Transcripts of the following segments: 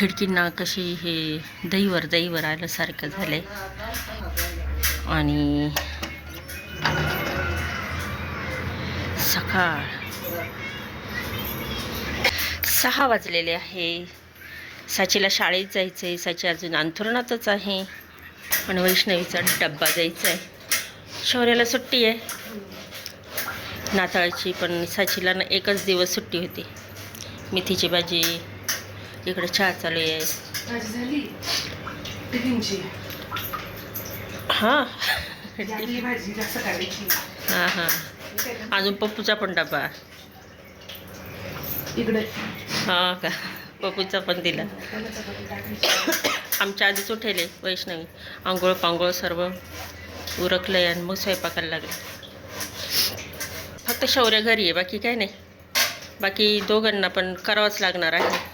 खिडकींना कशी हे दहीवर दहीवर आल्यासारखं झालंय. आणि सकाळ सहा वाजलेले आहे. साचीला शाळेत जायचं आहे साची अजून अंथरुणातच आहे. आणि वैष्णवीचा डब्बा द्यायचा आहे शौर्याला सुट्टी आहे. नाताळची पण साचीला ना एकच दिवस सुट्टी होती. मेथीची भाजी इकडे चहा चालू आहे. हां. हां हां. अजून पप्पूचा पण डबा. इकडे. हां का? पप्पूचा पण दिला. आमच्या आधीच उठेले वैष्णवी. आंघोळ पांघोळ सर्व उरकलंय आणि मग स्वयंपाकाला लागले. फक्त शौर्य घरी आहे बाकी काय नाही. बाकी दोघांना पण करावंच लागणार आहे.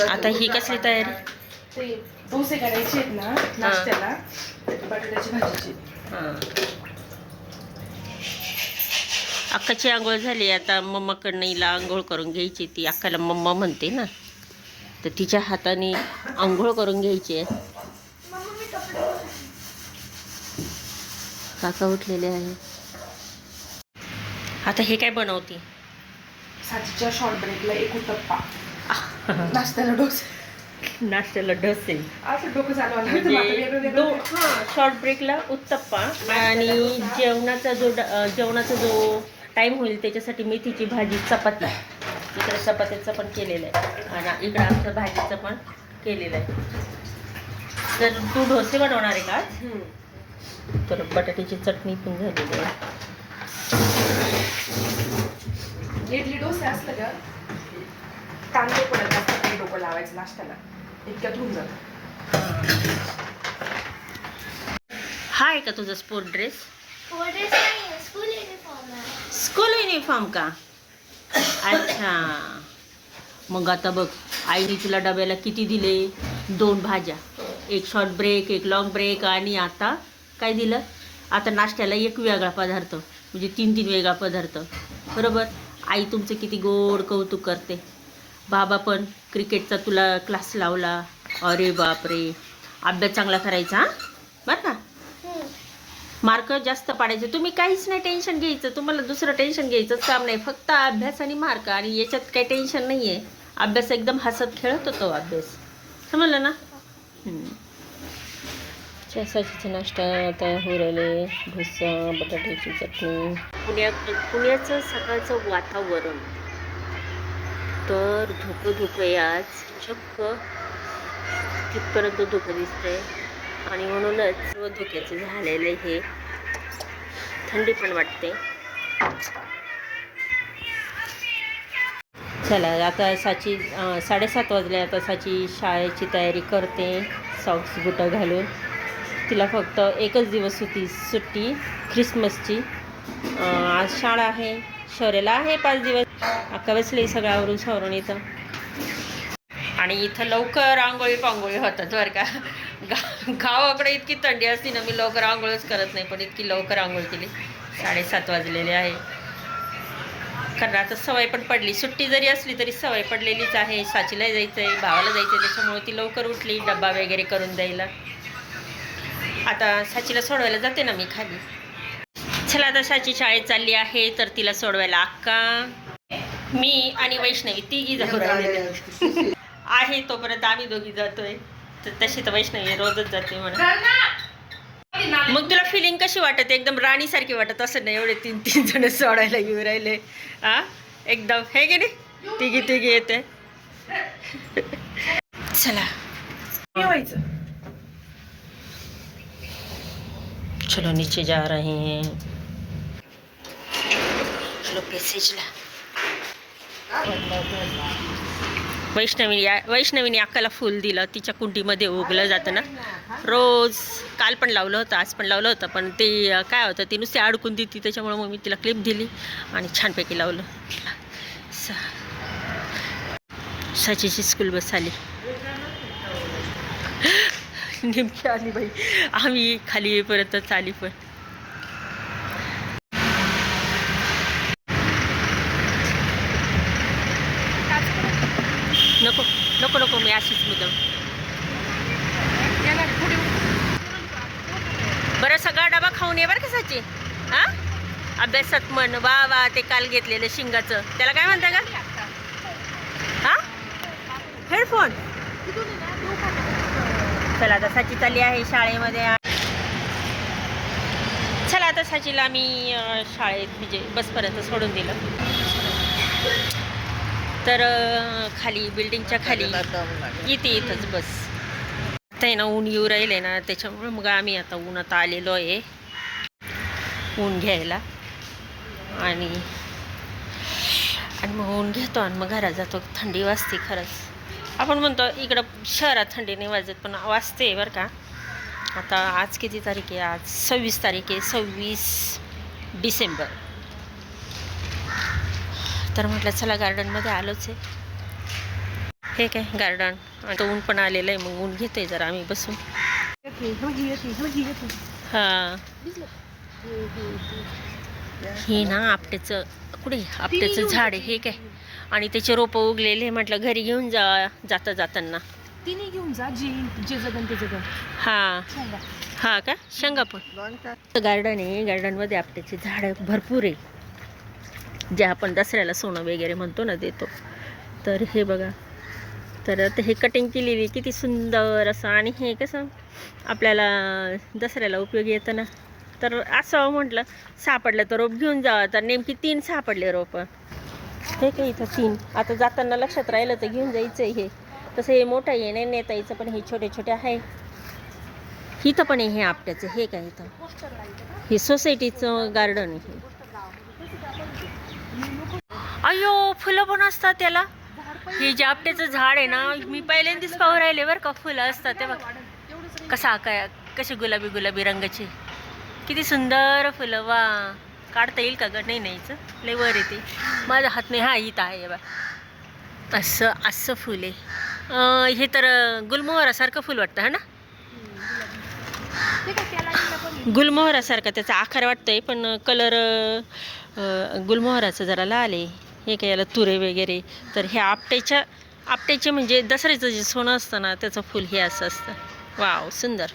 आता ही कसली तयारी? डोसे करायचे आहेत ना नाश्त्याला बटाट्याची भाजीची. अक्काची आंघोळ झाली आता मम्माकडनं हिला आंघोळ करून घ्यायची ती अक्काला मम्मा म्हणते ना. तर तिच्या हाताने आंघोळ करून घ्यायची आहे. काका उठलेले आहे आता हे काय बनवते? साजीच्या शॉर्ट ब्रेकला एक उतप्पा. नाश्त्याला डोसे. नाश्त्याला डसे. असं डोकं चालू वेगळं म्हणजे हां शॉर्ट ब्रेकला उत्तप्पा आणि जेवणाचा जो जेवणाचा जो टाईम होईल त्याच्यासाठी मेथीची भाजी चपाती. इकडे चपातीचं पण केलेलं आहे. आणि इकडं आमचं भाजीचं पण केलेलं आहे. तर तू डोसे बनवणार आहे का. तर बटाट्याची चटणी पण झालेली आहे. इडली डोसे असतं का? कांदे पडत असतात ते डोकं लावायचं नाश्त्याला. इतक्यात होऊन जातं. हा आहे का तुझा स्पोर्ट ड्रेस? स्कूल युनिफॉर्म आहे. स्कूल युनिफॉर्म का? अच्छा. मग आता बघ आईने तुला डब्याला किती दिले? दोन भाज्या. एक शॉर्ट ब्रेक एक लॉंग ब्रेक आणि आता काय दिलं? आता नाश्त्याला एक वेगळा पदार्थ. म्हणजे तीन तीन वेगळा पदार्थ. बरोबर? आई तुमचं किती गोड कौतुक करते. बाबा पण क्रिकेटचा तुला क्लास लावला. अरे बापरे. अभ्यास चांगला करायचा हां? बरं का? मार्क जास्त पाडायचे. तुम्ही काहीच नाही टेन्शन घ्यायचं. तुम्हाला दुसरं टेन्शन घ्यायचंच काम नाही. फक्त अभ्यास आणि मार्क आणि याच्यात काही टेन्शन नाही आहे अभ्यास एकदम हसत खेळत होतो अभ्यास. समजलं ना? चहासाचीचा नाश्ता आता हो राहिले. डोसा बटाट्याची चटणी. पुण्यात पुण्याचं सकाळचं वातावरण. तर धुकं धुकं आहे आज. चक्क तिथपर्यंत धुकं दिसतंय. आणि म्हणूनच सर्व धुक्याचं झालेलं हे. थंडी पण वाटते. चला आता साची साडेसात वाजले. आता साची शाळेची तयारी करते. सॉक्स बुटं घालून. तिला फक्त एकच दिवस होती सुट्टी ख्रिसमसची. आज शाळा आहे. शौर्याला आहे पाच दिवस. अक्का बसली सगळं आवरून सावरून इथं. आणि इथं लवकर आंघोळी पांघोळी होतात बरं का. गा गावाकडे इतकी थंडी असती ना मी लवकर आंघोळच करत नाही पण इतकी लवकर आंघोळ केली. साडेसात वाजलेले आहे. कारण आता सवय पण पडली. सुट्टी जरी असली तरी सवय पडलेलीच आहे. साचीला जायचं आहे भावाला जायचं आहे त्याच्यामुळे ती लवकर उठली डब्बा वगैरे करून द्यायला. आता साचीला सोडवायला जाते ना मी खाली. चला साची शाळेत चालली आहे तर तिला सोडवायला अक्का. मी आणि वैष्णवी तिघी जाऊ राहिलेल्या. आहे. तोपर्यंत आम्ही दोघी जातोय. तर तशी तर वैष्णवी रोजच जाते म्हणा मग तुला फिलिंग कशी वाटत? एकदम राणीसारखी वाटत असं नाही एवढे तीन तीन जण सोडायला घेऊन राहिले. हा एकदम. हे गे नाही? तिघी तिघी येते. चला. चलो नीचे जा रहे हैं. चलो पैसेजला वैष्णवी या वैष्णवीने अक्काला फुल दिलं. तिच्या कुंडीमध्ये उगलं जातं ना. रोज काल पण लावलं होतं आज पण लावलं होतं. पण ते काय होतं ती नुसती अडकून देते. त्याच्यामुळं मग मी तिला क्लिप दिली आणि छानपैकी लावलं. स साचीची स्कूल बस आली. नेमकी आली बाई. आम्ही खाली येईपर्यंतच आली पण. नको नको मी अशीच मुदम बरं सगळा डबा खाऊन ये बरं का साची? हा? अभ्यासात म्हण वा वा ते काल घेतलेलं शिंगाचं. त्याला काय म्हणता का हा? हेडफोन. चला आता साची चालली आहे शाळेमध्ये. चला आता साचीला अं, शाळेत म्हणजे बसपर्यंत सोडून दिलं. तर खाली बिल्डिंगच्या खाली. येते इथंच बस. आता आहे ना ऊन येऊ राहिले ना त्याच्यामुळे मग आम्ही आता उन्हात आलेलो आहे. ऊन घ्यायला. आणि आणि मग ऊन घेतो आणि मग घरात जातो. थंडी वाजते खरंच. आपण म्हणतो इकडं शहरात थंडी नाही वाजत पण वाजते बरं का. आता आज किती तारीख आहे? आज सव्वीस तारीख आहे सव्वीस डिसेंबर. तर म्हटलं चला गार्डनमध्ये आलोच आहे. हे काय गार्डन आता ऊन पण आलेलं आहे मग ऊन घेतोय जरा आम्ही बसून. हां. हे ना आपट्याचं कुठे? आपट्याचं झाड आहे हे काय? आणि त्याचे रोपं उगलेले म्हटलं घरी घेऊन जा जाता जाताना. तिने घेऊन जा जी जे जगन ते जगन. हां. हा का? शेंगापूर गार्डन आहे गार्डनमध्ये आपट्याचे झाडं भरपूर आहे. जे आपण दसऱ्याला सोनं वगैरे म्हणतो ना देतो. तर हे बघा. तर आता हे कटिंग केलेली किती सुंदर असं आणि हे कसं आपल्याला दसऱ्याला उपयोगी येतं ना. तर असं म्हटलं सापडलं तर रोप घेऊन जावं. तर नेमकी तीन सापडले रोपं. हे काय इथं तीन? आता जाताना लक्षात राहिलं तर घेऊन जायचं हे. तसं हे मोठं आहे नाही नेता यायचं पण हे छोटे छोटे आहे. इथं पण हे आपट्याचं. हे काय इथं? हे सोसायटीचं गार्डन आहे. हे. अयो फुलं पण असतात त्याला. हे जापट्याचं झाड आहे ना मी पहिल्यांदाच पाहू राहिले बरं का फुलं असतात ते बघ. कसा काय कसे गुलाबी गुलाबी रंगाचे. किती सुंदर फुलं वा. काढता येईल का ग? नाही नाहीचं लय वर येते. माझा हात नाही हा इथं आहे बा असं असं फुल आहे. हे तर गुलमोहरासारखं फुल वाटतं हा ना? गुलमोहरासारखं त्याचा आकार वाटतंय पण कलर गुलमोहराचं जरा लाल आहे. हे काय याला तुरे वगैरे. तर हे आपट्याच्या आपट्याचे म्हणजे दसऱ्याचं जे सोनं असतं ना त्याचं फुल हे असं असतं. वाव सुंदर.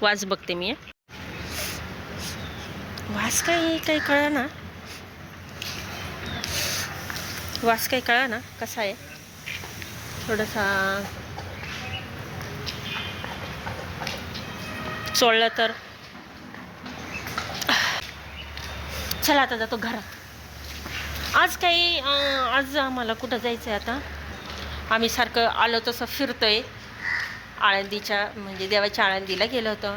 वास बघते मी वास काय काही कळा ना वास काही कळा ना कसा आहे? थोडासा चोळलं तर. चला आता जातो घरात. आज काही आज आम्हाला कुठं जायचं आहे आता? आम्ही सारखं आलो तसं फिरतो आहे आळंदीच्या म्हणजे देवाच्या आळंदीला गेलो होतो.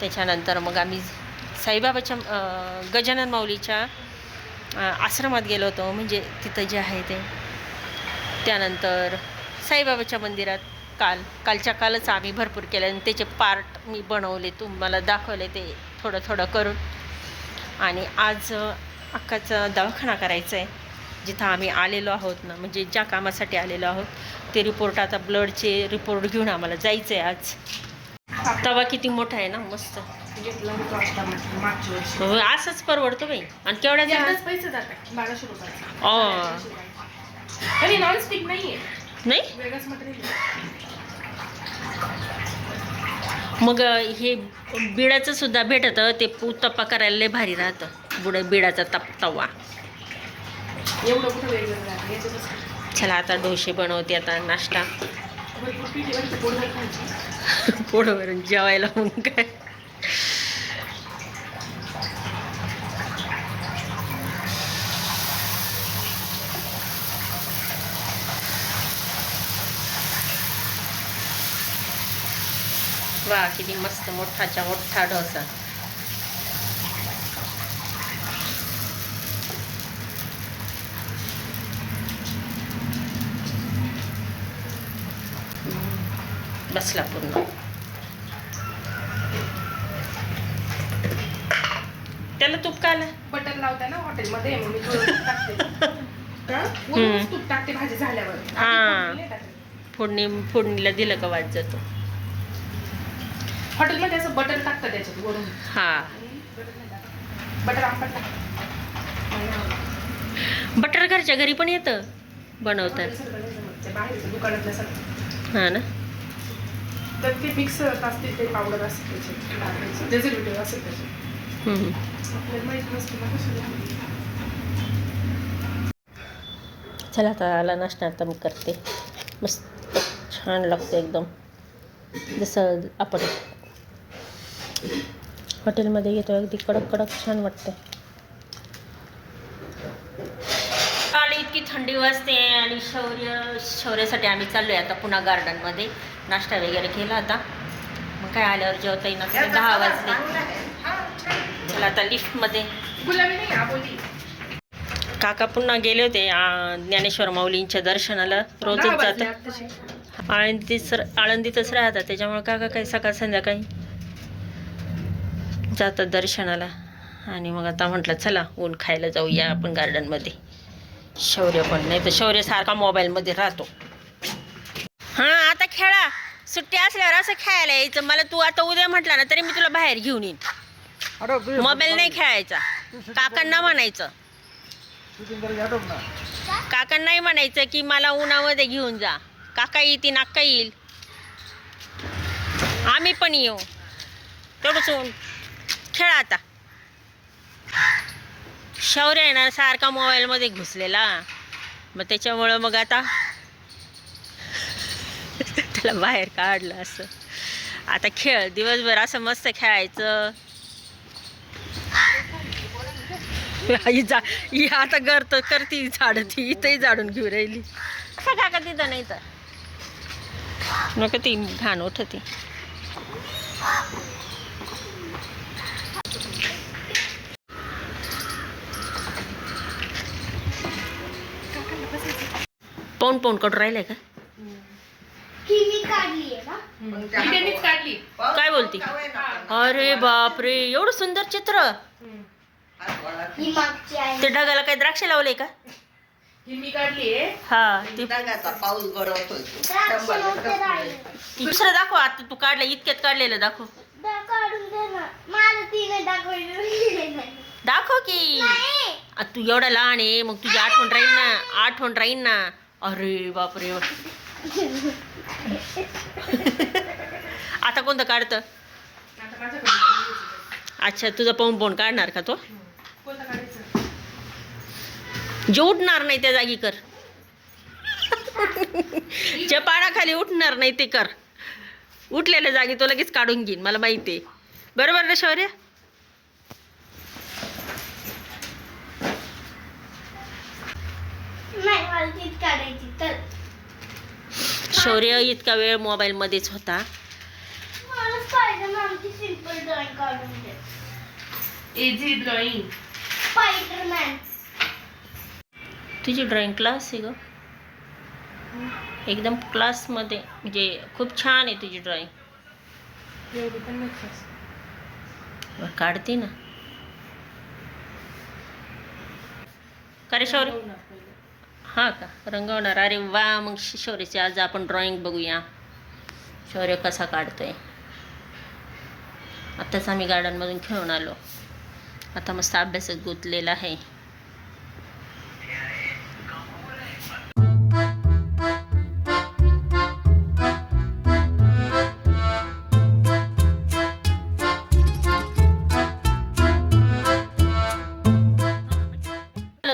त्याच्यानंतर मग आम्ही साईबाबाच्या गजानन माऊलीच्या आश्रमात गेलो होतो. म्हणजे तिथं जे आहे ते. त्यानंतर साईबाबाच्या मंदिरात काल कालच्या कालच आम्ही भरपूर केले. आणि त्याचे पार्ट मी बनवले. तुम्हाला दाखवले ते थोडं थोडं करून. आणि आज अक्काचा दवाखाना करायचा आहे जिथं आम्ही आलेलो आहोत ना म्हणजे ज्या कामासाठी आलेलो आहोत ते रिपोर्ट आता ब्लडचे रिपोर्ट घेऊन आम्हाला जायचं आहे आज. तवा किती मोठा आहे ना मस्त. असंच परवडतो बाई. आणि केवढ्या पैसे जातात बाराशे नाही? मटेरियल मग हे बिडाचं सुद्धा भेटतं. ते उत्तप्पा करायला लय भारी राहतं. बुड बिडाचा तप तवा. चला आता डोसे बनवते आता नाश्ता. पोळवरून जेवायला मग काय? वा किती मस्त मोठाच्या मोठा डोसा. बसला पूर्ण. त्याला तूप का आलं? बटर लावता ना हॉटेलमध्ये मग मी तूप टाकते? वरूनच तूप टाकते भाजी झाल्यावर. फोडणी फोडणीला दिलं का वाज जातो? हॉटेलमध्ये असं बटर टाकतं त्याच्यात वरून. हा. बटर आंबट टाकतं बटर घरच्या घरी पण येतं बनवतात. हां ना. तर ते मिक्स असते ते पावडर असते त्याचे चला आता आला नाश्ता आता मी करते. मस्त छान लागतं एकदम. जसं आपण हॉटेलमध्ये घेतो अगदी कडक कडक छान वाटतं आणि इतकी थंडी वाजते आणि शौर्य शौर्यासाठी आम्ही चाललोय आता पुन्हा गार्डनमध्ये नाश्ता वगैरे केला आता. मग काय आल्यावर जेवता येईन. दहा वाजले. चला आता लिफ्टमध्ये गुलाबी नाही आबोली काका पुन्हा गेले होते आ, ज्ञानेश्वर माऊलींच्या दर्शनाला. रोजच जातात. आळंदीच आळंदीतच राहतात. त्याच्यामुळे काका काही सकाळ संध्याकाळी जातात दर्शनाला. आणि मग आता म्हटलं चला ऊन खायला जाऊया आपण गार्डनमध्ये शौर्य पण नाही तर शौर्य सारखा मोबाईलमध्ये राहतो. हां आता खेळा. सुट्टी असल्यावर असं खेळायला यायचं. मला तू आता उद्या म्हटलं ना तरी मी तुला बाहेर घेऊन येईन. मोबाईल नाही खेळायचा. काकांना म्हणायचं. काकांना नाही म्हणायचं की मला उन्हामध्ये घेऊन जा. काका येतील नाका येईल. आम्ही पण येऊ. तेवढंच ऊन. खेळा आता. शौर्य ना सारखा मोबाईलमध्ये घुसलेला. मग त्याच्यामुळं मग आता त्याला बाहेर काढलं असं. आता खेळ दिवसभर असं मस्त खेळायचं. ही जा ही आता करत करती झाड ती इथंही झाडून घेऊ राहिली. असं काका तिथं नाही तर? नको ती घाण उठती. पाऊन पाऊन कट राहिलंय का? त्यांनीच काढली काय बोलती? अरे बापरे एवढं सुंदर चित्र. ही ते ढगाला काही द्राक्ष लावले का? ही मी काढली हा ते पाऊस राहिले दुसरं दाखव आता तू काढलं इतक्यात काढलेलं दाखव. दाखव की. तू एवढा लहान आहे मग तुझी आठवण राहील ना आठवण राहील ना. अरे बापरे. आता कोणतं काढतं? अच्छा तुझं पाहून पाहून काढणार का तो? जे उठणार नाही त्या जागी कर. जे पाण्याखाली उठणार नाही ते कर. उठलेल्या जागी तो लगेच काढून घेईन मला माहिती आहे. बरोबर ना शौर्य? नाही मला तीच काढायची तर शौर्य इतका वेळ मोबाईलमध्येच होता. मला स्पायडरमॅनची सिम्पल ड्रॉइंग काढून दे. एझी ड्रॉइंग स्पायडरमॅन तुझी ड्रॉइंग क्लास आहे ग. एकदम क्लासमध्ये म्हणजे खूप छान आहे तुझी ड्रॉइंग एवढी पण नाही खास. काढते ना. का रे शौर्य. हा का? रंगवणार. अरे वा मग श- आज आपण ड्रॉइंग बघूया. शौर्य कसा काढतोय? आत्ताच आम्ही गार्डनमधून खेळून आलो. आता मस्त अभ्यासात गुंतलेला आहे.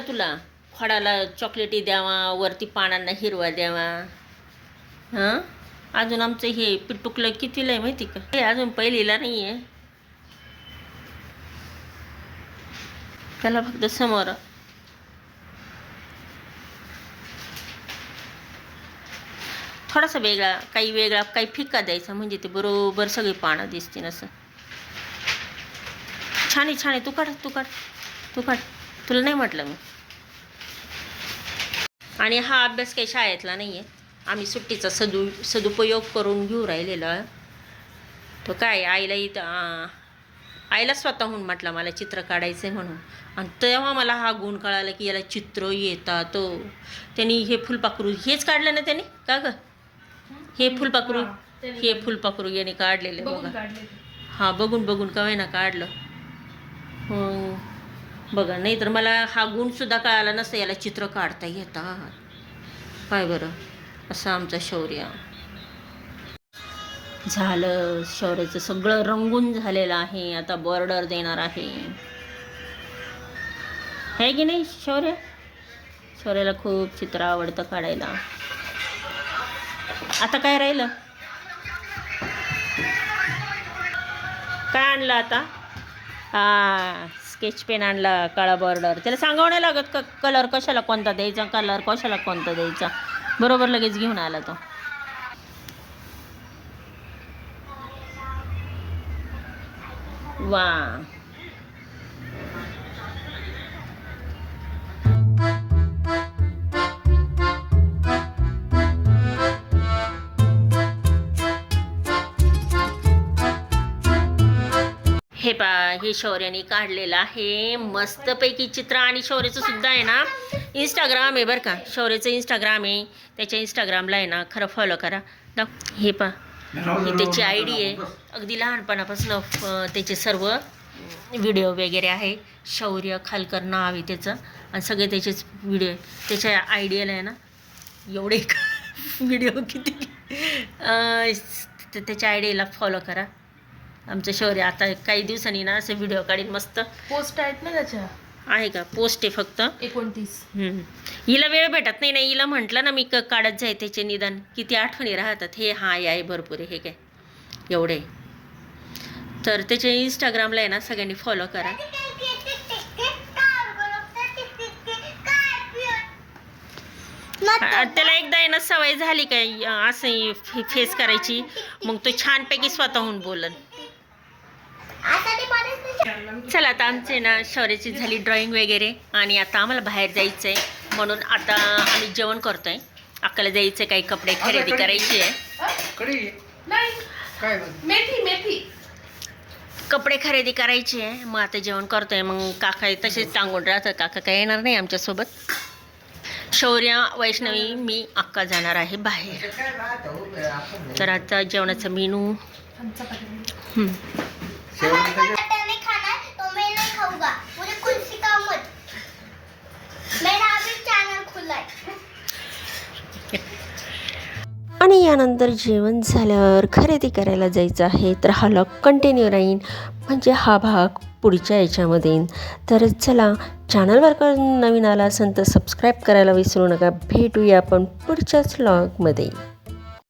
तुला. फळाला चॉकलेटी द्यावा वरती पानांना हिरवा द्यावा. हां? अजून आमचं हे पिटुकलं कितीला आहे माहिती का? हे अजून पहिलीला नाही आहे त्याला फक्त समोर. थोडासा वेगळा काही वेगळा काही फिका द्यायचा म्हणजे ते बरोबर सगळी पानं दिसतील असं. छान आहे छान आहे. तू काढ तू काढ तू काढ. तुला नाही म्हटलं मी. आणि हा अभ्यास काही शाळेतला नाही आहे आम्ही सुट्टीचा सदु सदुपयोग करून घेऊ राहिलेला. तो काय आईला इथं आईला स्वतःहून म्हटलं मला चित्र काढायचं आहे म्हणून. आणि तेव्हा मला हा गुण कळाला की याला चित्र येतात. तो त्यांनी हे फुलपाखरू हेच काढलं ना त्यांनी? का ग? हे फुलपाखरू हा, हे फुलपाखरू याने काढलेले बघा. हा बघून बघून कवाय ना काढलं. मग बघा नाही तर मला हा गुणसुद्धा कळाला नसतं याला चित्र काढता येतात. काय बरं असं आमचं शौर्य. झालं शौर्याचं सगळं रंगून झालेलं आहे. आता बॉर्डर देणार आहे. आहे की नाही शौर्य? शौर्याला खूप चित्र आवडतं काढायला. आता काय राहिलं? काय आणलं आता? हा. स्केच पेन आणला काळा बॉर्डर. त्याला सांगावं नाही लागत क कलर कशाला कोणता द्यायचा कलर कशाला कोणता द्यायचा. बरोबर लगेच घेऊन आला तो. वा. हे हे शौर्याने काढलेलं आहे. मस्तपैकी चित्र आणि शौर्याचं सुद्धा आहे ना. इंस्टाग्राम आहे बरं का. शौर्याचं इंस्टाग्राम आहे. त्याच्या इंस्टाग्रामला आहे ना खरं फॉलो करा. दाख हे पा ही त्याची आय डी आहे. अगदी लहानपणापासून त्याचे सर्व व्हिडिओ वगैरे आहे. शौर्य खालकर नाव आहे त्याचं. आणि सगळे त्याचेच व्हिडिओ त्याच्या आयडियाला आहे ना एवढे व्हिडिओ किती त्याच्या आयडियाला फॉलो करा. आमचं शौर्य आता काही दिवसांनी ना असे व्हिडिओ काढीन मस्त. पोस्ट आहेत ना त्याच्या. आहे का? पोस्ट आहे फक्त. एकोणतीस. हम्म. हिला वेळ भेटत नाही ना हिला म्हटलं ना मी क काढत जाय त्याचे निदान. किती आठवणी राहतात. हे हा हे आहे भरपूर आहे हे काय? एवढे तर त्याच्या इंस्टाग्रामला आहे ना सगळ्यांनी फॉलो करा. आ- त्याला एकदा आहे ना सवय झाली काय असं फेस करायची. मग तो छानपैकी स्वतःहून बोलन. चला आता आमचे ना शौर्याची झाली ड्रॉइंग वगैरे आणि आता आम्हाला बाहेर जायचं आहे म्हणून आता आम्ही जेवण करतोय. अक्काला जायचं काही कपडे खरेदी करायची आहे. कडी नाही. काय मेथी मेथी. कपडे खरेदी करायची आहे. मग आता जेवण करतोय. मग काका तसेच सांगून राहतात. काका काय येणार नाही आमच्यासोबत शौर्य वैष्णवी मी अक्का जाणार आहे बाहेर. राहत हो तर आता जेवणाचा मेनू आणि चपाती हम्म. नहीं खाना है तो मैं नहीं खाऊंगा मुझे खुद सिखाओ मत मेरा अभी चैनल खुला है आणि यानंतर जेवण झाल्यावर खरेदी करायला जायचं आहे तर हा लॉक कंटिन्यू राहीन. म्हणजे हा भाग पुढच्या याच्यामध्ये येईन. तर चला चॅनलवर कर नवीन आला असेल तर सबस्क्राईब करायला विसरू नका. भेटूया आपण पुढच्याच लॉगमध्ये